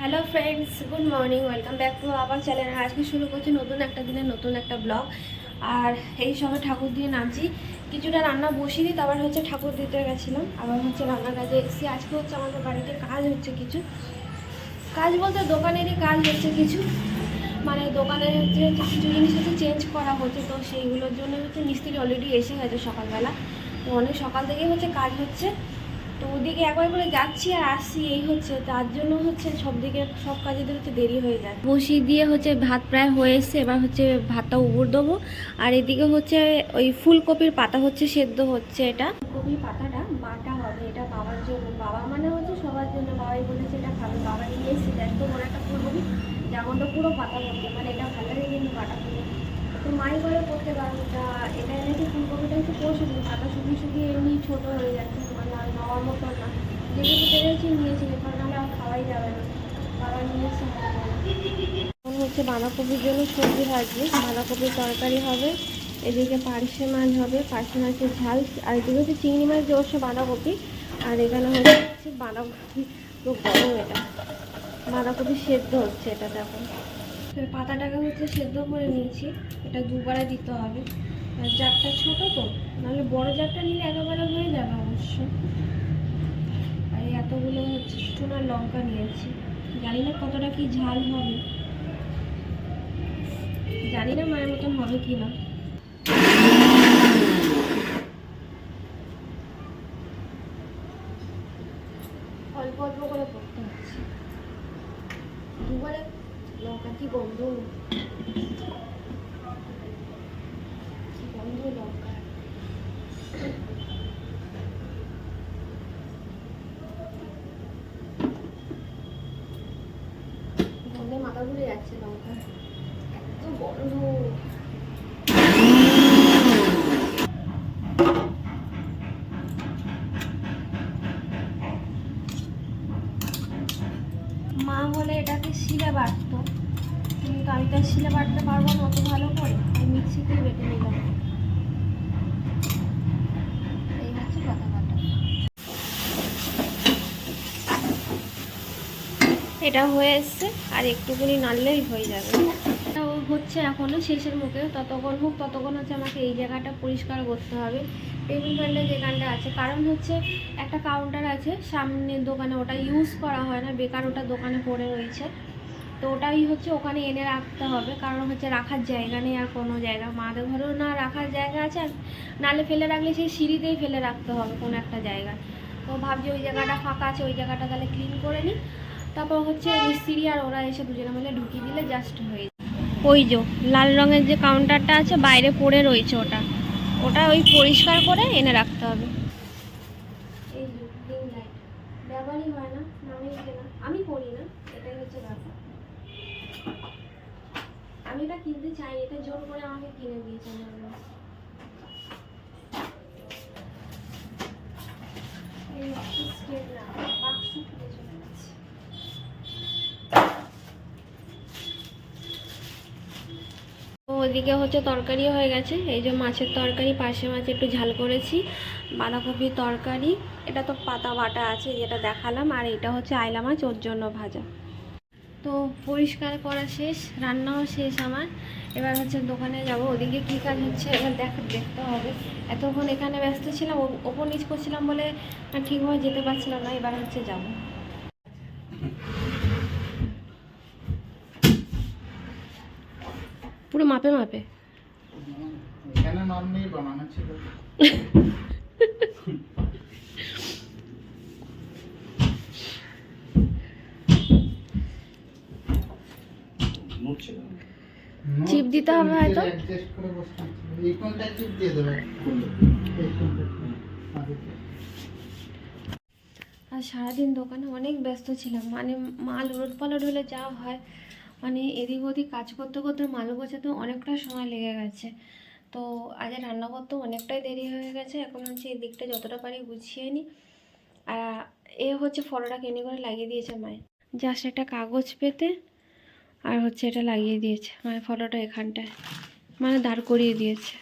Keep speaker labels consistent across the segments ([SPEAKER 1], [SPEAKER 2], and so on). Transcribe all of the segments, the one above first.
[SPEAKER 1] Hello friends good morning welcome back to আবার channel আজকে শুরু করছি নতুন একটা দিনের নতুন একটা ব্লগ আর এই সময় ঠাকুর দিয়ে নামছি। কিছুটা রান্না বসিয়ে দিই তারপর হচ্ছে ঠাকুর দিতে গেছিলাম। আবার হচ্ছে রান্নার কাজে এসেছি। আজকে হচ্ছে আমাদের বাড়িতে কাজ হচ্ছে কিছু। কাজ বলতে দোকানেরই কাজ হচ্ছে কিছু। মানে দোকানে হচ্ছে কিছু জিনিস হচ্ছে চেঞ্জ করা হচ্ছে, তো সেইগুলোর জন্য হচ্ছে মিস্ত্রি অলরেডি এসে গেছে সকালবেলা। তো অনেক সকাল থেকেই হচ্ছে কাজ হচ্ছে। তো ওদিকে একবার করে যাচ্ছি আর আসছি, এই হচ্ছে, তার জন্য হচ্ছে সব দিকে, সব কাজেদের হচ্ছে দেরি হয়ে যায়। বসিয়ে দিয়ে হচ্ছে ভাত প্রায় হয়ে এসছে, এবার হচ্ছে ভাতটা উবুর দেবো। আর এদিকে হচ্ছে ওই ফুলকপির পাতা হচ্ছে সেদ্ধ হচ্ছে এটা। ফুলকপির পাতাটা বাটা হবে, এটা বাবার জন্য। বাবা মানে হচ্ছে সবার জন্য, বাবাই বলেছে এটা খাবে বাবা নিয়ে এসেছে এত বড় একটা ফুলকপি, যেমনটা পুরো পাতা করতে মানে এটা ভালো লাগে কিন্তু বাটা ফুল তো মাই করে করতে পারব একটু কষে দিই পাতা শুকিয়ে শুকিয়ে এমনি ছোটো হয়ে যাচ্ছে মানে আর নেওয়ার মতো না। যেগুলো পেরেছি নিয়েছি, এরপর নাহলে আর খাওয়াই যাবে না। বাবা নিয়ে এসে হচ্ছে বাঁধাকপির জন্য সবজি ভাজছি বাঁধাকপির তরকারি হবে, এদিকে পার্শে মাছ হবে, পার্শে মাছের ঝাল, আর এদিকে হচ্ছে চিংড়ি মাছ দিয়ে অবশ্য বাঁধাকপি। আর এখানে হচ্ছে বাঁধাকপি খুব গরম এটা। বাঁধাকপি সেদ্ধ হচ্ছে এটা, দেখো। পাতাটাকে হচ্ছে সেদ্ধ করে নিয়েছি। এটা দুবারে দিতে হবে। আর জারটা ছোট তো, নাহলে বড় জারটা নিলে একেবারে হয়ে যাবে অবশ্য। আর এতগুলো হচ্ছে চুনার লঙ্কা নিয়েছি। জানি না কতটা কি ঝাল হবে। জানি না মায়ের মতন হবে কি না অল্প অল্প করে করতে হচ্ছে। দুবারে লঙ্কা কি গন্ধ গন্ধ লঙ্কা মাথা ঘুরে যাচ্ছে লঙ্কা এত গন্ধ মা হলে এটাকে শিলে বাটতো। কিন্তু আমি তো শিলে বাটতে পারব না, অত ভালো করে। আমি মিক্সিতেই বেটে নিলাম এই হচ্ছে কথা বাটা এটা হয়ে এসছে, আর একটুখানি নাড়লেই হয়ে যাবে। হচ্ছে এখনও শেষের মুখে, ততক্ষণ হোক, ততক্ষণ হচ্ছে আমাকে এই জায়গাটা পরিষ্কার করতে হবে। টেবিল ফ্যানটা যেখানটা আছে, কারণ হচ্ছে একটা কাউন্টার আছে, সামনের দোকানে ওটা ইউজ করা হয় না, বেকার ওটা দোকানে পড়ে রয়েছে। তো ওটাই হচ্ছে ওখানে এনে রাখতে হবে, কারণ হচ্ছে রাখার জায়গা নেই আর কোনো জায়গা। মাদের ঘরেও না রাখার জায়গা আছে, আর নালে ফেলে রাখলে সেই সিঁড়িতেই ফেলে রাখতে হবে কোনো একটা জায়গায়। তো ভাবছি ওই জায়গাটা ফাঁকা আছে, ওই জায়গাটা তাহলে ক্লিন করে নিই। তারপর হচ্ছে মিস্ত্রি আর ওরা এসে দুজনে মিলে ঢুকিয়ে দিলে জাস্ট হয়ে ওই যে, লাল রঙের যে কাউন্টারটা আছে, বাইরে পড়ে রয়েছে ওটা। ওটা ওই পরিষ্কার করে এনে রাখতে হবে। ব্যবহারই হয় না আমি করি না, এটাই হচ্ছে ব্যাপার। আমি এটা কিনতে চাই, এটা জোর করে আমাকে কিনে দিয়েছে আমার মা। এই হচ্ছে স্টেট না বাক্স খুলে চলে গেছে তো ওদিকে হচ্ছে তরকারি হয়ে গেছে। এই যে মাছের তরকারি পাশে মাছ একটু ঝাল করেছি। বাঁধাকপির তরকারি, এটা তো পাতা বাটা আছে, যেটা দেখালাম। আর এটা হচ্ছে আইলা মাছ, ওর জন্য ভাজা। তো পরিষ্কার করা শেষ, রান্নাও শেষ আমার। এবার হচ্ছে দোকানে যাব। ওদিকে কী কাজ হচ্ছে, এবার দেখ, দেখতে হবে। এতক্ষণ এখানে ব্যস্ত ছিলাম ওপর নিচ করছিলাম বলে ঠিকভাবে যেতে পারছিলাম না, এবার হচ্ছে যাব। পুরো মাপে মাপে।
[SPEAKER 2] এখানে নর্মালি বানানো ছিল
[SPEAKER 1] চিপ দিতে হবে হয়তো? আর সারাদিন দোকানে অনেক ব্যস্ত ছিলাম। মানে মাল রোদ পালট হলে যা হয় মানে এদিক ওদিক কাজ করতে করতে মাল গোছাতে অনেকটা সময় লেগে গেছে। তো আজ রান্না করতে অনেকটাই দেরি হয়ে গেছে, এখন হচ্ছে এই দিকটা যতটা পারি গুছিয়ে নিই। আর এ হচ্ছে ফটোটা কেনে করে লাগিয়ে দিয়েছে মায়ের জাস্ট একটা কাগজ পেতে আর হচ্ছে এটা লাগিয়ে দিয়েছে মায়ের ফটোটা এখানটায় মানে দাঁড় করিয়ে দিয়েছে।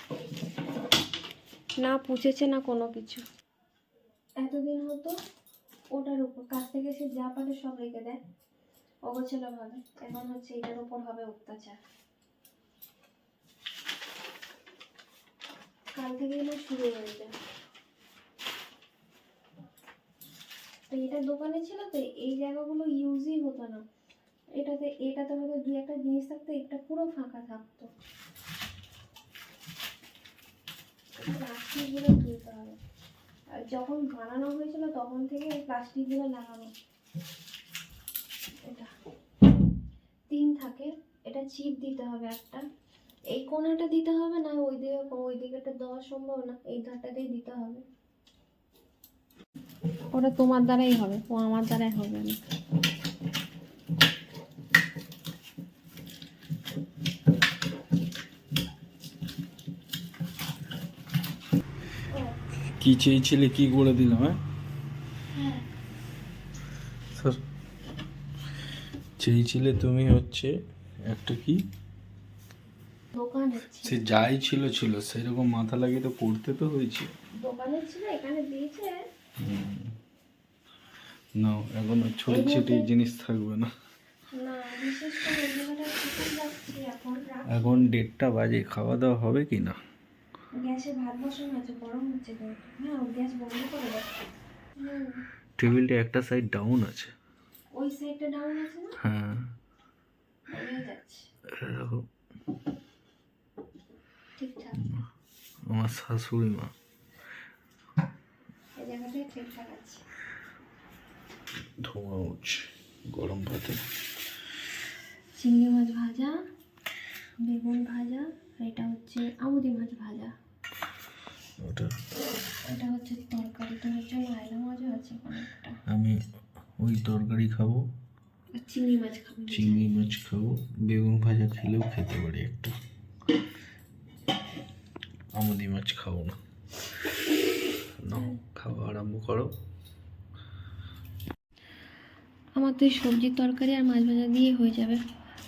[SPEAKER 1] না পুছেছে না কোনো কিছু। এতদিন হতো ওটার উপর, কাছ থেকে সে যা পারে সব রেখে দেয়। অগোছালো ভাবে। এখন হচ্ছে এটার উপর হবে অত্যাচার। কাল থেকে এগুলো শুরু হয়ে যায় তো এটা দোকানে ছিল তো, এই জায়গাগুলো ইউজই হতো না। এটাতে এটাতে হয়তো দুই একটা জিনিস থাকতো, এটা পুরো ফাঁকা থাকতো। প্লাস্টিকগুলো তুলতে হবে। যখন বানানো হয়েছিল তখন থেকে প্লাস্টিকগুলো লাগানো। চিপ দিতে হবে একটা। এই কোণাটা দিতে হবে না ওই দিকে ওই দিকেটা দেওয়া সম্ভব না এই ধারটাতেই দিতে হবে। ওটা তোমার দ্বারাই হবে ও আমার দ্বারাই হবে। না
[SPEAKER 3] কি চেয়েছিলে কি করে দিলাম হ্যাঁ?
[SPEAKER 1] হ্যাঁ।
[SPEAKER 3] চেয়েছিলে তুমি হচ্ছে একটা কি? সে যাই ছিল ছিল। সেরকম মাথা লাগিয়ে তো করতে তো হয়েছে।
[SPEAKER 1] দোকানে ছিল এখানে দিয়েছে।
[SPEAKER 3] না এখন ছড়ি ছিটি জিনিস থাকবে না।
[SPEAKER 1] এখন
[SPEAKER 3] দেড়টা বাজে খাওয়া দাওয়া হবে কি না?
[SPEAKER 1] গ্যাসে ভাত বসানো আছে গরম হচ্ছে হ্যাঁ গ্যাস বন্ধ করে দাও
[SPEAKER 3] টেবিলটা একটা সাইড ডাউন আছে।
[SPEAKER 1] ওই সাইডটা ডাউন আছে না?
[SPEAKER 3] হ্যাঁ।
[SPEAKER 1] যাচ্ছে
[SPEAKER 3] আমার শাশুড়ি মা।
[SPEAKER 1] এই ঠিকঠাক আছে।
[SPEAKER 3] ধোঁয়া উঠছে গরম ভাতে।
[SPEAKER 1] চিংড়ি মাছ ভাজা বেগুন ভাজা আর এটা হচ্ছে আমুদি মাছ ভাজা।
[SPEAKER 3] ওটা।
[SPEAKER 1] এটা হচ্ছে তরকারি। তোমার জন্য আয়লা মাছও আছে অনেকটা।
[SPEAKER 3] আমি ওই তরকারি খাব।
[SPEAKER 1] চিংড়ি মাছ খাব
[SPEAKER 3] চিংড়ি মাছ খাব। বেগুন ভাজা খেলেও খেতে পারি একটা। আমদি মাছ খাব না। নাও খাওয়া আরম্ভ করো।
[SPEAKER 1] আমার তো সবজির তরকারি আর মাছ ভাজা দিয়ে হয়ে যাবে।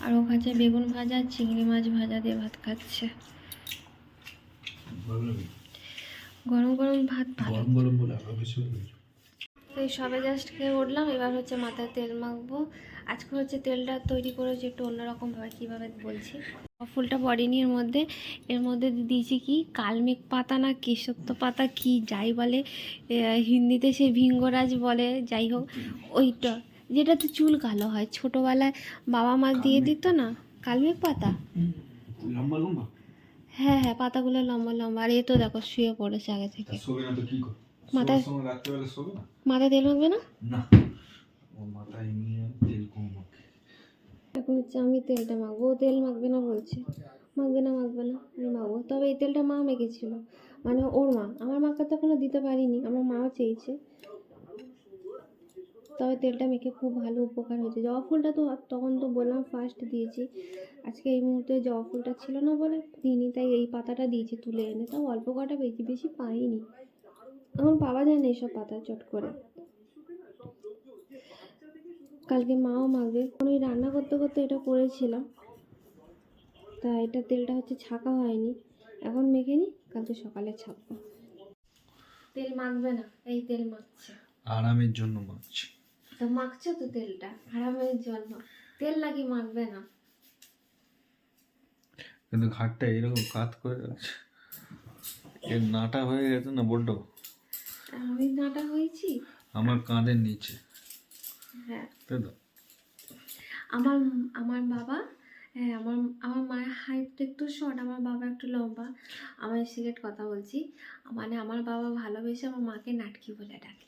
[SPEAKER 1] আর ও খাচ্ছে বেগুন ভাজা চিংড়ি মাছ ভাজা দিয়ে ভাত খাচ্ছে। গরম গরম ভাত
[SPEAKER 3] গরম গরম বলে।
[SPEAKER 1] তো এই সবে জাস্ট খেয়ে উঠলাম এবার হচ্ছে মাথায় তেল মাখবো। আজকে হচ্ছে তেলটা তৈরি করেছি একটু অন্যরকমভাবে কীভাবে বলছি। ফুলটা পড়েনি এর মধ্যে এর মধ্যে দিয়েছি কি? কালমেঘ পাতা না কেশত্ব পাতা কি যাই বলে হিন্দিতে সে ভিঙ্গরাজ বলে যাই হোক ওইটা। যেটাতে চুল কালো হয়। ছোটোবেলায় বাবা মা দিয়ে দিত না? কালমেঘ পাতা? হ্যাঁ হ্যাঁ পাতাগুলো লম্বা লম্বা। আর এ তো দেখো শুয়ে পড়েছে আগে থেকে। মাথায়- মাথায় তেল মাখবে না?
[SPEAKER 3] না। ও মাথায় এমনি তেল কম মাখে।
[SPEAKER 1] এখন হচ্ছে আমি তেলটা মাখবো। ও তেল মাখবে না বলছে। মাখবে না মাখবে না আমি মাখবো। তবে এই তেলটা মা মেখেছিল। মানে ওর মা। আমার মাকে তো এখনও দিতে পারিনি। আমার মাও চেয়েছে। তবে তেলটা মেখে খুব ভালো উপকার হয়েছে। জবা ফুলটা তো তখন তো বললাম ফার্স্ট দিয়েছি। আজকে এই মুহূর্তে জবা ফুলটা ছিল না বলে দিইনি তাই এই পাতাটা দিয়েছি তুলে এনে। তাও অল্প কটা পেয়েছি বেশি পাইনি। এখন পাওয়া যায় না এইসব পাতা চট করে। কালকে মাও মাখবে আমি রান্না করতে করতে এটা করেছিলাম। তা এটা তেলটা হচ্ছে ছাকা হয়নি। এখন মেখে নি কালকে সকালে ছাকবো। তেল মাখবে না এই তেল মাখছে।
[SPEAKER 3] আরামের জন্য মাখছে।
[SPEAKER 1] তো মাখছো তো তেলটা আরামের জন্য। তেল নাকি মাখবে না।
[SPEAKER 3] কিন্তু ঘাটটা এরকম কাত করে রাখছে। এর নাটা হয়ে গেছে না বড্ড?
[SPEAKER 1] আমি নাটা হয়েছি?
[SPEAKER 3] আমার কাঁধের নিচে।
[SPEAKER 1] হ্যাঁ।
[SPEAKER 3] তাই তো?
[SPEAKER 1] আমার আমার বাবা হ্যাঁ আমার আমার মায়ের হাইট একটু শর্ট আমার বাবা একটু লম্বা। আমার সিগারেট কথা বলছি। মানে আমার বাবা ভালোবেসে আমার মাকে নাটকি বলে ডাকে।